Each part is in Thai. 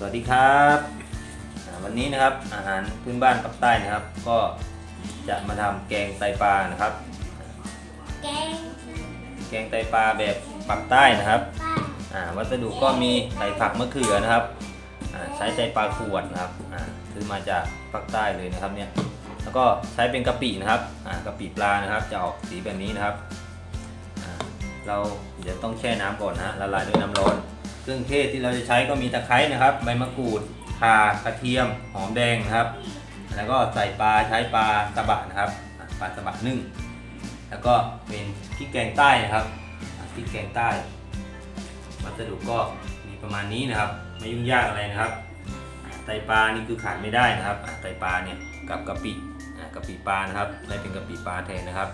สวัสดีครับอ่าวันนี้นะครับอาหารพื้นบ้านปักใต้นะครับ ก็จะมาทำแกงไตปลานะครับ แกงแกงไตปลาแบบปักใต้นะครับปลาอ่าวัสดุก็มีใส่ผักมะเขือนะครับอ่าใช้ไตปลาขวดนะครับอ่าซื้อมาจากปักใต้เลยนะครับเนี่ยแล้วก็ใช้เป็นกะปินะครับอ่ากะปิปลานะครับ จะออกสีแบบนี้นะครับอ่าเราเดี๋ยวต้องแช่น้ำก่อนนะฮะละลายด้วยน้ำร้อน เครื่องเทศที่เราจะใช้ก็มีตะไคร้นะครับ ใบมะกรูดข่ากระเทียม หอมแดงนะครับ แล้วก็ใส่ปลาใช้ปลาสะบะนะครับปลาสะบะนึ่ง แล้วก็เป็นพริกแกงใต้นะครับพริกแกงใต้ วัสดุก็มีประมาณนี้นะครับ ไม่ยุ่งยากอะไรนะครับ ไตปลานี่คือขาดไม่ได้นะครับ ไตปลาเนี่ยกับกะปิอะกะปิปลานะครับได้เป็นกะปิปลาแทนนะครับ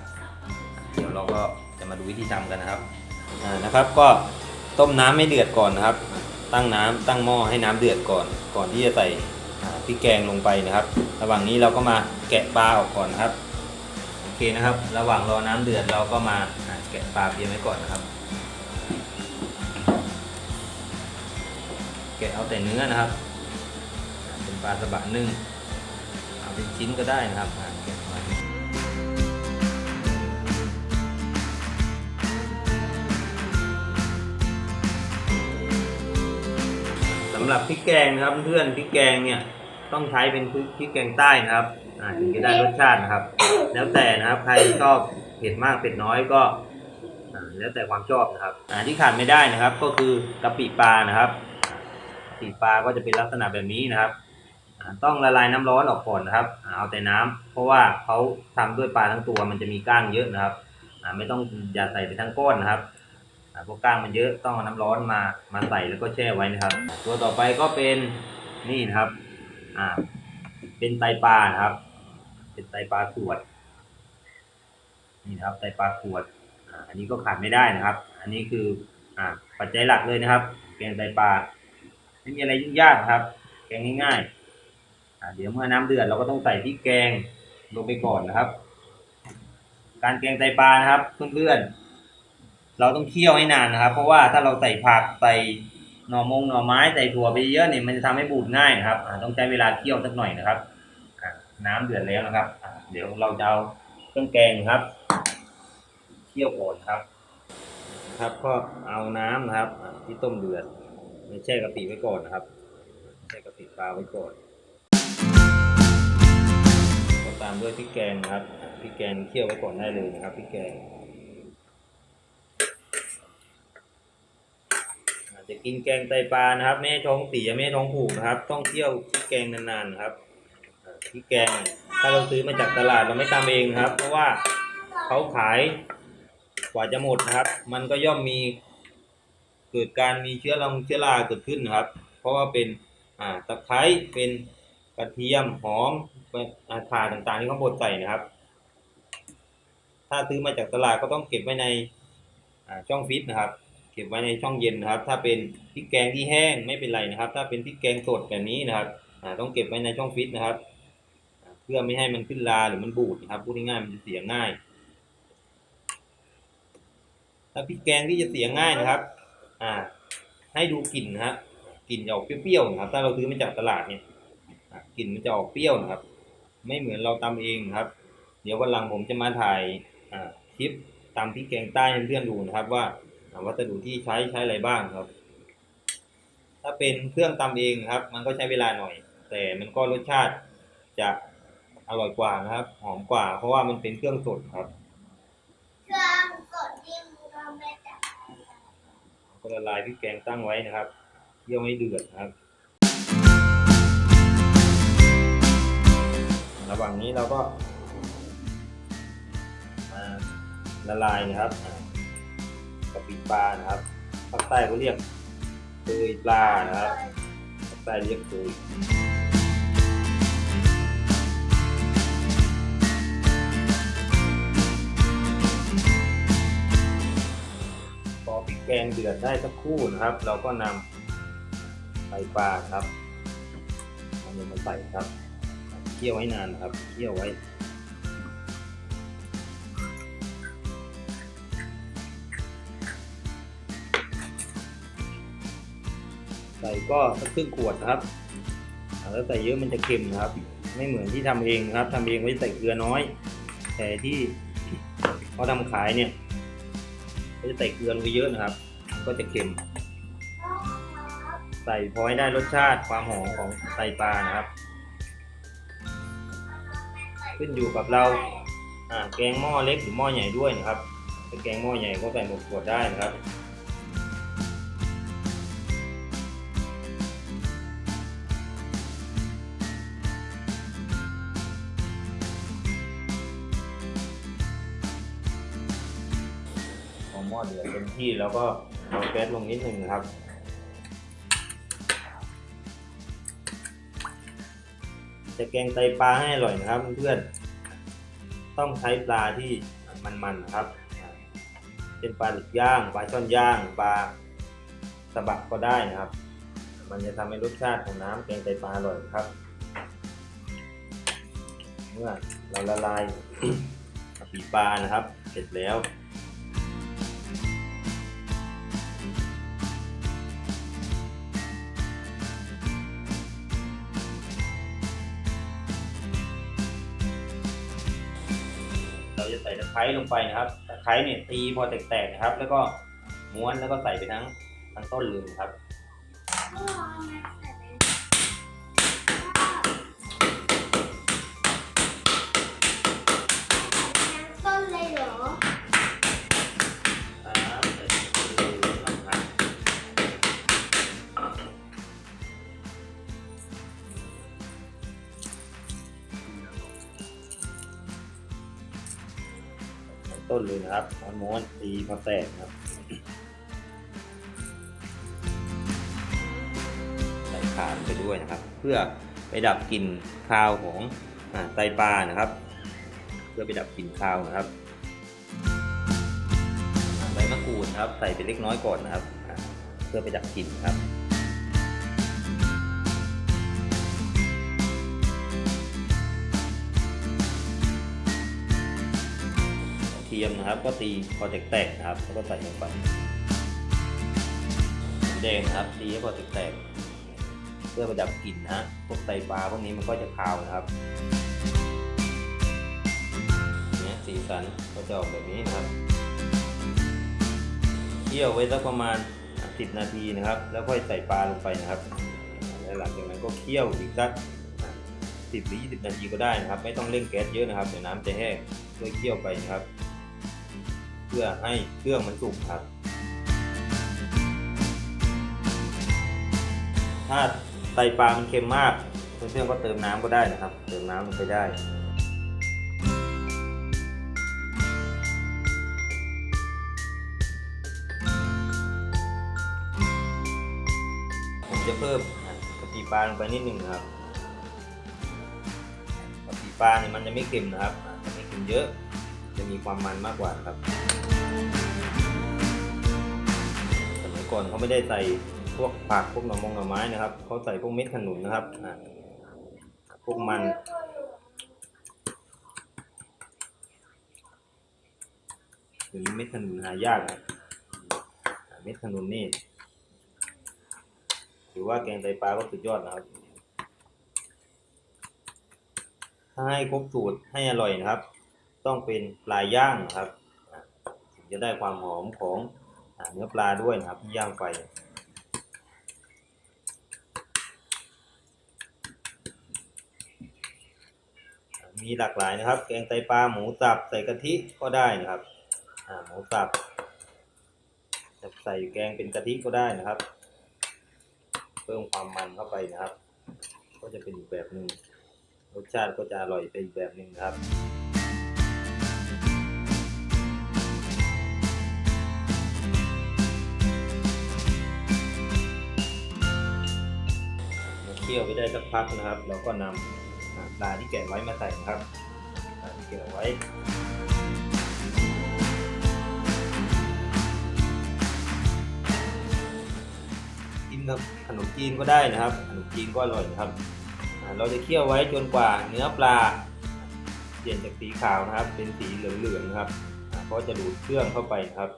เดี๋ยวเราก็จะมาดูวิธีทำกันนะครับนะครับก็ ต้มน้ำไม่เดือดก่อนนะครับ ตั้งน้ำตั้งหม้อให้น้ำเดือดก่อน ก่อนที่จะใส่พริกแกงลงไปนะครับ ระหว่างนี้เราก็มาแกะปลาออกก่อนนะครับโอเคนะครับ ระหว่างรอน้ำเดือดเราก็มาแกะปลาเตรียมไว้ก่อนนะครับ แกะเอาแต่เนื้อนะครับ เป็นปลาสะบะนึ่งเอาเป็นชิ้นก็ได้นะครับ สำหรับพริกแกงนะครับเพื่อนพริกแกงเนี่ยต้องใช้เป็นพริกแกงใต้นะครับถึงจะได้รสชาตินะครับ แล้วแต่นะครับใครชอบเผ็ดมากเผ็ดน้อยก็แล้วแต่ความชอบนะครับที่ขาดไม่ได้นะครับ ก็คือกะปิปลานะครับสีปลาก็จะเป็นลักษณะแบบนี้นะครับต้องละลายน้ำร้อนออกก่อนนะครับ เอาแต่น้ำเพราะว่าเขาทำด้วยปลาทั้งตัวมันจะมีก้างเยอะนะครับไม่ต้องอย่าใส่ไปทั้งก้อนนะครับ พราะก้างมันเยอะต้องเอาน้ำร้อนมามาใส่แล้วก็แช่ไว้นะครับ ตัวต่อไปก็เป็นนี่นะครับอ่าเป็นไตปลาครับ เป็นไตปลาขวด นี่นะครับไตปลาขวดอ่าอันนี้ก็ขาดไม่ได้นะครับ อันนี้คืออ่าปัจจัยหลักเลยนะครับ แกงไตปลาไม่มีอะไรยุ่งยากครับ แกงง่ายๆอ่าเดี๋ยวเมื่อน้ำเดือดเราก็ต้องใส่พริกแกงลงไปก่อนนะครับ การแกงไตปลานะครับเพื่อนๆ เราต้องเคี่ยวให้นานนะครับ เพราะว่าถ้าเราใส่ผักใส่หน่อมงหน่อไม้ใส่ถั่วไปเยอะเนี่ยมันจะทำให้บูดง่ายนะครับอ่าต้องใช้เวลาเคี่ยวสักหน่อยนะครับน้ำเดือดแล้วนะครับ เดี๋ยวเราจะเอาเครื่องแกงครับ เคี่ยวก่อนครับ ครับก็เอาน้ำนะครับ ที่ต้มเดือดไม่แช่กะปิไว้ก่อนนะครับแช่กะปิปลาไว้ก่อนก็ตามด้วยพริกแกงครับพริกแกงเคี่ยวไว้ก่อนได้เลยนะครับพริกแกงอา จะกินแกงไตปลานะครับไม่ให้ท้องเสียไม่ให้ท้องผูกนะครับ ต้องเคี่ยวพริกแกงนานๆนะครับอ่าพริกแกงถ้าเราซื้อมาจากตลาดเราไม่ตำเองนะครับ เพราะว่าเขาขายกว่าจะหมดนะครับ มันก็ย่อมมีเกิดการมีเชื้อรางเชื้อราเกิดขึ้นนะครับ เพราะว่าเป็นอ่าตะไคร้เป็นกระเทียมหอมเป็นอ่าข่าต่างๆที่เขาบดใส่นะครับ ถ้าซื้อมาจากตลาดก็ต้องเก็บไว้ในช่องฟิตนะครับ เก็บไว้ในช่องเย็นนะครับ ถ้าเป็นพริกแกงที่แห้งไม่เป็นไรนะครับ ถ้าเป็นพริกแกงสดแบบนี้นะครับต้องเก็บไว้ในช่องฟิตนะครับ เพื่อไม่ให้มันขึ้นราหรือมันบูดนะครับพูดง่ายๆมันจะเสียง่าย ถ้าพริกแกงที่จะเสียง่ายนะครับ อ่า ให้ดูกลิ่นนะฮะกลิ่นจะออกเปรี้ยวๆนะครับ ถ้าเราซื้อมาจากตลาดเนี่ยกลิ่นมันจะออกเปรี้ยวนะครับ ไม่เหมือนเราตำเองนะครับ เดี๋ยววันหลังผมจะมาถ่ายคลิปตำพริกแกงใต้ให้เพื่อนๆดูนะครับว่า วัสดุที่ใช้ใช้อะไรบ้างครับ ถ้าเป็นเครื่องตำเองนะครับ มันก็ใช้เวลาหน่อย แต่มันก็รสชาติจะอร่อยกว่านะครับ หอมกว่า เพราะว่ามันเป็นเครื่องสดครับ เครื่องกดที่เราไม่จับก็ละลายพริกแกงตั้งไว้นะครับเคี่ยวให้เดือดนะครับ ระหว่างนี้เราก็มาละลายนะครับอ่ากะ ปิปลานะครับภาคใต้เขาเรียกเตยปลานะครับภาคใต้เรียกเตยพอพริกแกงเดือดได้สักครู่นะครับ เราก็นำใส่ปลาครับเอาลงมาใส่ครับเคี่ยวไว้นานครับเคี่ยวไว้ ส่ก็สักครึ่งขวดครับอ่าแล้วใส่เยอะมันจะเค็มครับ ไม่เหมือนที่ทำเองครับทำเองไว้ใส่เกลือน้อย แต่ที่เขาทำขายเนี่ยก็จะใส่เกลือลงไปเยอะนะครับ ก็จะเค็ม ใส่พอให้ได้รสชาติความหอมของไตปลานะครับ ขึ้นอยู่กับเราอ่าแกงหม้อเล็กหรือหม้อใหญ่ด้วยนะครับถ้าแกงหม้อใหญ่ก็ใส่หมดขวดได้นะครับ ที่แล้วก็เอาแก๊สลงนิดนึงนะครับ จะแกงไตปลาให้อร่อยนะครับเพื่อนต้องใช้ปลาที่มันๆนะครับ เป็นปลาหลึกย่างปลาช่อนย่างปลาสบักก็ได้นะครับ มันจะทำให้รสชาติของน้ำแกงไตปลาอร่อยครับ เมื่อเราละลายปีปลานะครับ เสร็จแล้ว ร้ลงไปนะครับตะไคร้เนี่ยตีพอแตกๆนะครับ แล้วก็ม้วนแล้วก็ใส่ไปทั้งทั้งต้นเลยครับ เลยนะครับม้วนตีพอแตกครับใส่ขาลงไปด้วยนะครับ เพื่อไปดับกลิ่นคาวของอไตปลานะครับ เพื่อไปดับกลิ่นคาวนะครับอ่าใบมะกรูดครับ ใส่ไปเล็กน้อยก่อนนะครับ เพื่อไปดับกลิ่นครับ ทียมนะครับ ก็ตีพอแตกๆนะครับ แล้วก็ใส่ลงไปแดงนะครับตีให้พอแตกๆเพื่อประดับกลิ่นนะพวกไตปลาพวกนี้มันก็จะคาวนะครับเนี่ยสีสันก็จะออกแบบนี้นะครับเคี่ยวไว้สักประมาณ 10 นาทีนะครับ แล้วค่อยใส่ปลาลงไปนะครับแล้วหลังจากนั้นก็เคี่ยวอีกสัก10หรือ20 นาทีก็ได้นะครับ ไม่ต้องเร่งแก๊สเยอะนะครับเดี๋ยวน้ำจะแห้งค่อยเคี่ยวไปนะครับ เพื่อให้เครื่องมันสุกครับ ถ้าไตปลามันเค็มมากเพื่อนๆก็เติมน้ำก็ได้นะครับ เติมน้ำลงไปได้ผมจะเพิ่มกะปิปลาลงไปนิดหนึ่งครับกะปิปลาเนี่ยมันจะไม่เค็มนะครับจะไม่เค็มเยอะ จะมีความมันมากกว่าครับ ก่อนเขาไม่ได้ใส่พวกผักพวกหน่อมงหน่อไม้นะครับเขาใส่พวกเม็ดขนุนนะครับพวกมันหรือเม็ดขนุนหายากนะเม็ดขนุนนี่ถือว่าแกงไตปลาก็สุดยอดนะครับถ้าให้ครบสูตรให้อร่อยนะครับ ต้องเป็นปลาย่างนะครับถึงจะได้ความหอมของ เนื้อปลาด้วยนะครับที่ย่างไฟมีหลากหลายนะครับ แกงไตปลาหมูสับใส่กะทิก็ได้นะครับหมูสับจะใส่แกงเป็นกะทิก็ได้นะครับ เพิ่มความมันเข้าไปนะครับ ก็จะเป็นอีกแบบหนึ่งรสชาติก็จะอร่อยไปอีกแบบหนึ่งครับ คี่ยวไปได้สักพักนะครับ เราก็นำปลาที่แกะไว้มาใส่นะครับปลาที่แกะไว้กินกับขนมจีนก็ได้นะครับขนมจีนก็อร่อยนะครับ เราจะเคี่ยวไว้จนกว่าเนื้อปลาเปลี่ยนจากสีขาวนะครับ เป็นสีเหลืองๆนะครับเพราะจะดูดเครื่องเข้าไปครับ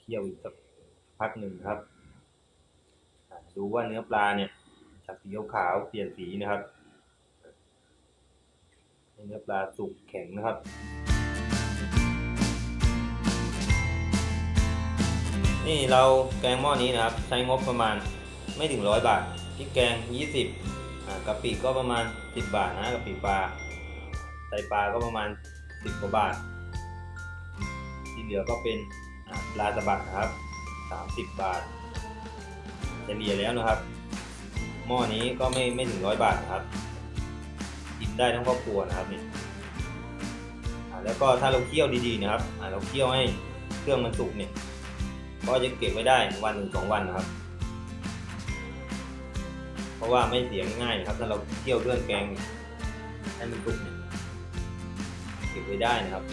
เคี่ยวอีกสักพักหนึ่งครับ ดูว่าเนื้อปลาเนี่ย จากสีขาวเปลี่ยนสีนะครับเนื้อปลาสุกแข็งนะครับนี่เราแกงหม้อนี้นะครับ ใช้งบประมาณไม่ถึงร้อยบาทพริกแกง 20กะปิก็ประมาณ 10 บาทนะกะปิปลาไตปลาก็ประมาณ 10กว่าบาท ที่เหลือก็เป็นปลาสบัดนะครับ 30 บาทเฉลี่ยแล้วนะครับ ม้อนี้ก็ไม่ไม่ถึงร้อยบาทนะครับกินได้ทั้งครอบครัวนะครับนี่อ่าแล้วก็ถ้าเราเคี่ยวดีๆนะครับอ่าเราเคี่ยวให้เครื่องมันสุกเนี่ยก็จะเก็บไว้ได้วันหนึ่งสองวันนะครับ เพราะว่าไม่เสียง่ายนะครับ ถ้าเราเคี่ยวเครื่องแกงให้มันสุกเนี่ยเก็บไว้ได้นะครับ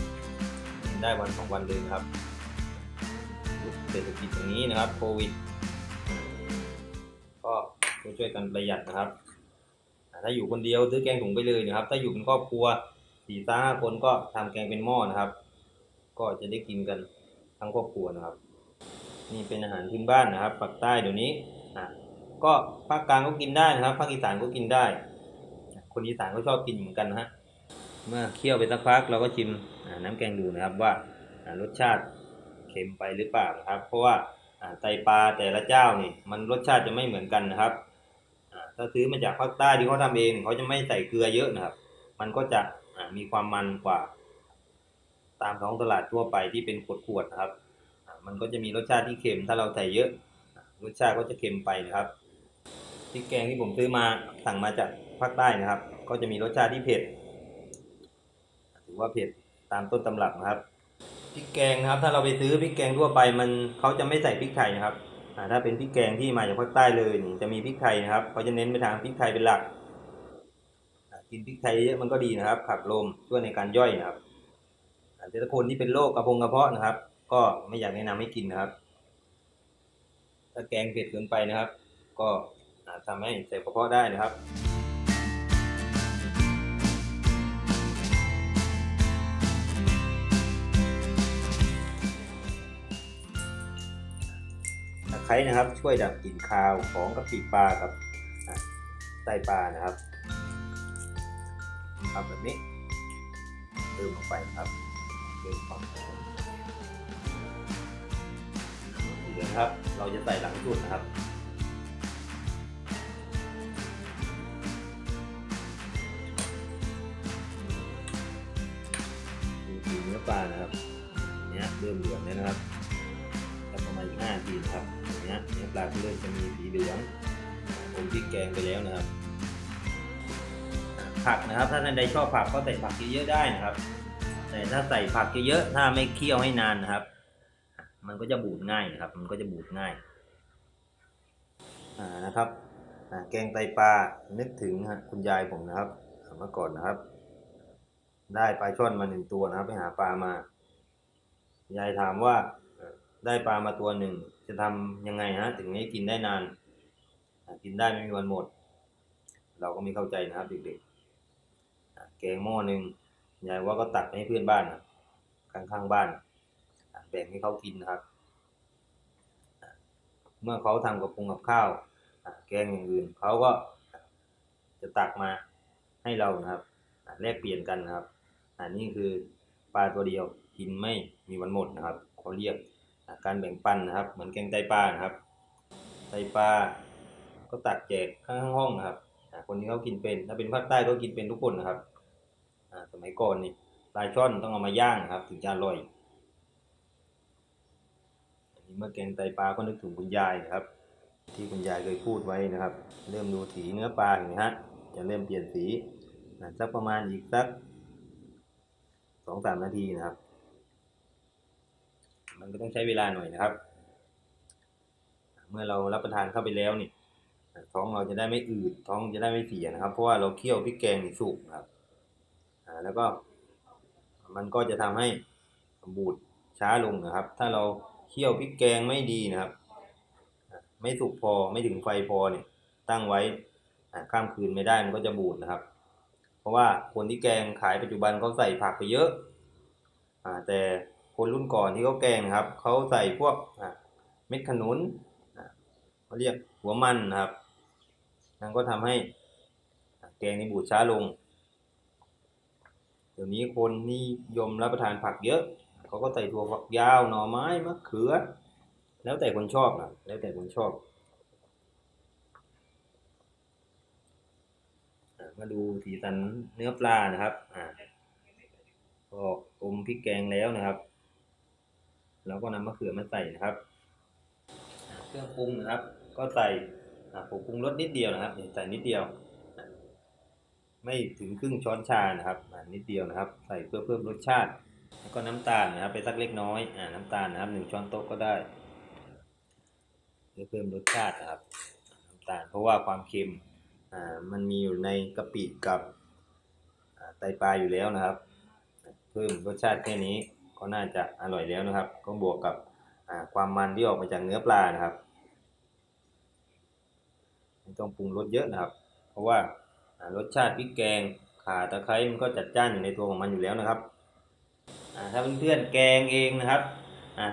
กินได้วันสองวันเลยนะครับเศรษฐกิจอย่างนี้นะครับโควิดก็ ช่วยกันประหยัดนะครับ ถ้าอยู่คนเดียวซื้อแกงถุงไปเลยนะครับ ถ้าอยู่เป็นครอบครัวสี่ห้าคนก็ทำแกงเป็นหม้อนะครับ ก็จะได้กินกันทั้งครอบครัวนะครับ นี่เป็นอาหารพื้นบ้านนะครับปากใต้เดี๋ยวนี้อะก็ภาคกลางก็กินได้นะครับภาคอีสานก็กินได้ คนอีสานก็ชอบกินเหมือนกันนะฮะเมื่อเคี่ยวไปสักพักเราก็ชิมน้ำแกงดูนะครับว่ารสชาติเค็มไปหรือเปล่านะครับ เพราะว่าไตปลาแต่ละเจ้านี่มันรสชาติจะไม่เหมือนกันนะครับ ถ้าซื้อมาจากภาคใต้ที่เขาทำเองเขาจะไม่ใส่เกลือเยอะนะครับ มันก็จะมีความมันกว่า ตามท้องตลาดทั่วไปที่เป็นขวดๆนะครับ มันก็จะมีรสชาติที่เค็มถ้าเราใส่เยอะ รสชาติก็จะเค็มไปนะครับพริกแกงที่ผมซื้อมาสั่งมาจากภาคใต้นะครับ ก็จะมีรสชาติที่เผ็ดถือว่าเผ็ดตามต้นตำรับนะครับพริกแกงนะครับ ถ้าเราไปซื้อพริกแกงทั่วไปมันเขาจะไม่ใส่พริกไทยนะครับ ถ้าเป็นพริกแกงที่มาจากภาคใต้เลยนี่จะมีพริกไทยนะครับเขาจะเน้นไปทางพริกไทยเป็นหลักกินพริกไทยเยอะมันก็ดีนะครับ ขับลมช่วยในการย่อยนะครับแต่ถ้าคนที่เป็นโรคกระพงกระเพาะนะครับ ก็ไม่อยากแนะนำให้กินนะครับ ถ้าแกงเผ็ดเกินไปนะครับ ก็อาจทำให้เจ็บกระเพาะได้นะครับ ไคร้นะครับ ช่วยดับกลิ่นคาวของกะปิปลากับอะไตปลานะครับทำแบบนี้เติมลงไปครับเติมความหอมเดียวนะครับ เราจะใส่หลังสุดนะครับดูเนื้อปลานะครับ เนี้ยเริ่มเหลืองแล้วนะครับ ถึงห้านาทีนะครับเนี้ยเนื้อปลาก็เริ่มจะมีสีเหลืองผมพริกแกงไปแล้วนะครับ ผักนะครับ ถ้าท่านใดชอบผักก็ใส่ผักเยอะๆได้นะครับ แต่ถ้าใส่ผักเยอะๆถ้าไม่เคี่ยวให้นานนะครับ มันก็จะบูดง่ายนะครับ มันก็จะบูดง่ายอ่านะครับแกงไตปลานึกถึงคุณยายผมนะครับเมื่อก่อนนะครับ ได้ปลาช่อนมาหนึ่งตัวนะครับ ไปหาปลามายายถามว่า ได้ปลามาตัวหนึ่ง จะทำยังไงฮะถึงให้กินได้นาน กินได้ไม่มีวันหมด เราก็ไม่เข้าใจนะครับเด็กๆแกงหม้อหนึ่งยายว่าก็ตักให้เพื่อนบ้านนะข้างๆบ้านแบ่งให้เขากินนะครับ เมื่อเขาทำกับปรุงกับข้าวแกงอย่างอื่นเขาก็จะตักมาให้เรานะครับแลกเปลี่ยนกันนะครับ อันนี้คือปลาตัวเดียวกินไม่มีวันหมดนะครับเขาเรียก การแบ่งปันนะครับ เหมือนแกงไตปลานะครับ ไตปลาก็ตักแจกข้างห้องนะครับคนที่เขากินเป็นถ้าเป็นภาคใต้ก็กินเป็นทุกคนนะครับสมัยก่อนนี่ปลาช่อนต้องเอามาย่างนะครับ ถึงจะอร่อยอันนี้เมื่อแกงไตปลาก็นึกถึงคุณยายนะครับ ที่คุณยายเคยพูดไว้นะครับ เริ่มดูสีเนื้อปลาเห็นไหมฮะจะเริ่มเปลี่ยนสีสักประมาณอีกสักสองสามนาทีนะครับ มันก็ต้องใช้เวลาหน่อยนะครับ เมื่อเรารับประทานเข้าไปแล้วนี่ท้องเราจะได้ไม่อืดท้องจะได้ไม่เสียนะครับ เพราะว่าเราเคี่ยวพริกแกงนี่สุกครับแล้วก็มันก็จะทำให้บูดช้าลงนะครับ ถ้าเราเคี่ยวพริกแกงไม่ดีนะครับ ไม่สุกพอไม่ถึงไฟพอเนี่ย ตั้งไว้ข้ามคืนไม่ได้มันก็จะบูดนะครับ เพราะว่าคนที่แกงขายปัจจุบันเขาใส่ผักไปเยอะอ่าแต่ คนรุ่นก่อนที่เขาแกงนะครับเขาใส่พวกเม็ดขนุนเขาเรียกหัวมันนะครับนั่นก็ทำให้แกงนี่บูดช้าลง เดี๋ยวนี้คนนิยมรับประทานผักเยอะเขาก็ใส่ถั่วฝักยาวหน่อไม้มะเขือ แล้วแต่คนชอบนะแล้วแต่คนชอบมาดูสีสันเนื้อปลานะครับอ่าก็อมพริกแกงแล้วนะครับ แล้วก็นำมะเขือมาใส่นะครับ เครื่องปรุงนะครับ ก็ใส่ผงปรุงรสนิดเดียวนะครับใส่นิดเดียว ไม่ถึงครึ่งช้อนชานะครับนิดเดียวนะครับ ใส่เพื่อเพิ่มรสชาติ แล้วก็น้ำตาลนะครับ ไปสักเล็กน้อยอ่าน้ำตาลนะครับหนึ่งช้อนโต๊ะก็ได้เพื่อเพิ่มรสชาตินะครับน้ำตาลเพราะว่าความเค็มอ่ามันมีอยู่ในกะปิกับไตปลาอยู่แล้วนะครับ เพิ่มรสชาติแค่นี้ ก็น่าจะอร่อยแล้วนะครับ ก็บวกกับความมันที่ออกมาจากเนื้อปลานะครับไม่ต้องปรุงรสเยอะนะครับ เพราะว่ารสชาติพริกแกงข่าตะไคร้มันก็จัดจ้านอยู่ในตัวของมันอยู่แล้วนะครับถ้าเพื่อนๆแกงเองนะครับ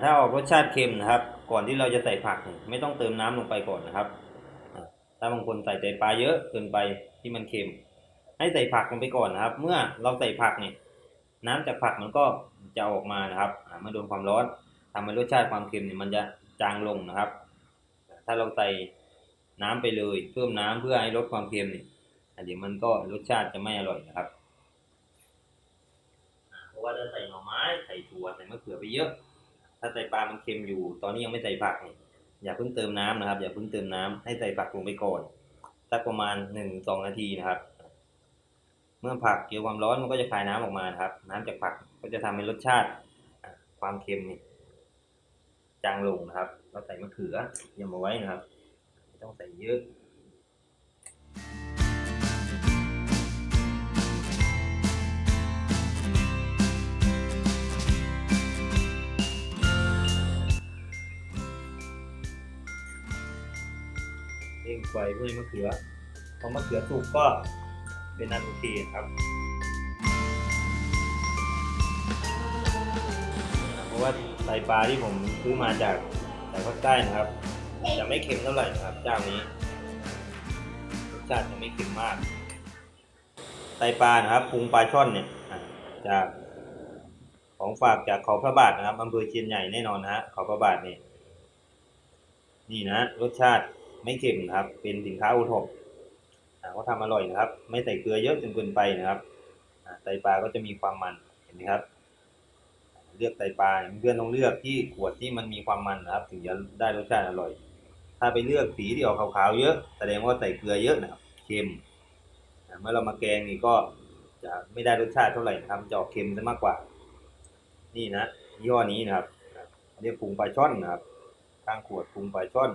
ถ้าออกรสชาติเค็มนะครับ ก่อนที่เราจะใส่ผักไม่ต้องเติมน้ำลงไปก่อนนะครับถ้าบางคนใส่ใจปลาเยอะเกินไปที่มันเค็ม ให้ใส่ผักลงไปก่อนนะครับ เมื่อเราใส่ผักเนี่ยน้ำจากผักมันก็ จะออกมานะครับเมื่อโดนความร้อนทำให้รสชาติความเค็มเนี่ยมันจะจางลงนะครับ ถ้าเราใส่น้ำไปเลยเพิ่มน้ำเพื่อให้ลดความเค็มเนี่ยอะเดี๋ยวมันก็รสชาติจะไม่อร่อยนะครับเพราะว่าถ้าใส่หน่อไม้ใส่ถั่วใส่มะเขือไปเยอะ ถ้าใส่ปลามันเค็มอยู่ ตอนนี้ยังไม่ใส่ผักเนี่ยอย่าเพิ่งเติมน้ำนะครับ อย่าเพิ่งเติมน้ำให้ใส่ผักลงไปก่อนสักประมาณหนึ่งสองนาทีนะครับ มื่อผักเกี่ยวความร้อนมันก็จะคายน้ำออกมาครับ น้ำจากผักก็จะทำให้รสชาติความเค็มนี่จางลงนะครับ เราใส่มะเขือเตรียมาไว้นะครับไม่ต้องใส่เยอะเร่งไฟเพื่อมะเขือพอมะเขือสุกก็ เป็นอันโอเคครับ เพราะว่าไตปลาที่ผมซื้อมาจากจากภาคใต้นะครับ จะไม่เค็มเท่าไหร่นะครับเจ้านี้รสชาติจะไม่เค็มมากไตปลานะครับปรุงปลาช่อนเนี่ยจากของฝากจากขาพระบาทนะครับอำเภอเชียนใหญ่แน่นอนนะฮะขาพระบาทนี่นี่นะ รสชาติไม่เค็มครับ เป็นสินค้าโอท็อป เขาทำอร่อยนะครับ ไม่ใส่เกลือเยอะจนเกินไปนะครับไตปลาก็จะมีความมันเห็นไหมครับ เลือกไตปลาเพื่อนต้องเลือกที่ขวดที่มันมีความมันนะครับ ถึงจะได้รสชาติอร่อย ถ้าไปเลือกสีที่ออกขาวๆเยอะ แสดงว่าใส่เกลือเยอะนะครับเค็มเมื่อเรามาแกงนี่ก็จะไม่ได้รสชาติเท่าไหร่นะครับจะออกเค็มซะมากกว่า นี่นะยี่ห้อนี้นะครับเรียกปรุงปลาช่อนนะครับข้างขวดปรุงปลาช่อน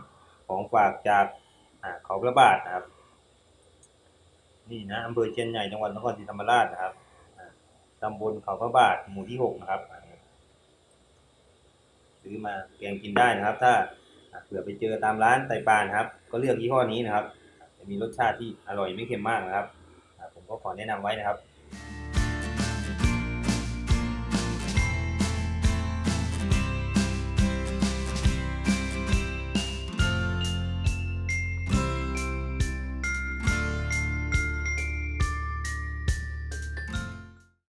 ของฝากจากเขาพระบาทนะครับ นี่นะอำเภอเชียนใหญ่จังหวัดนครศรีธรรมราชนะครับตำบลเขาพระบาทหมู่ที่หกนะครับซื้อมาแกงกินได้นะครับ ถ้าเผื่อไปเจอตามร้านไตปานครับ ก็เลือกยี่ห้อนี้นะครับ จะมีรสชาติที่อร่อยไม่เค็มมากนะครับ ผมก็ขอแนะนำไว้นะครับ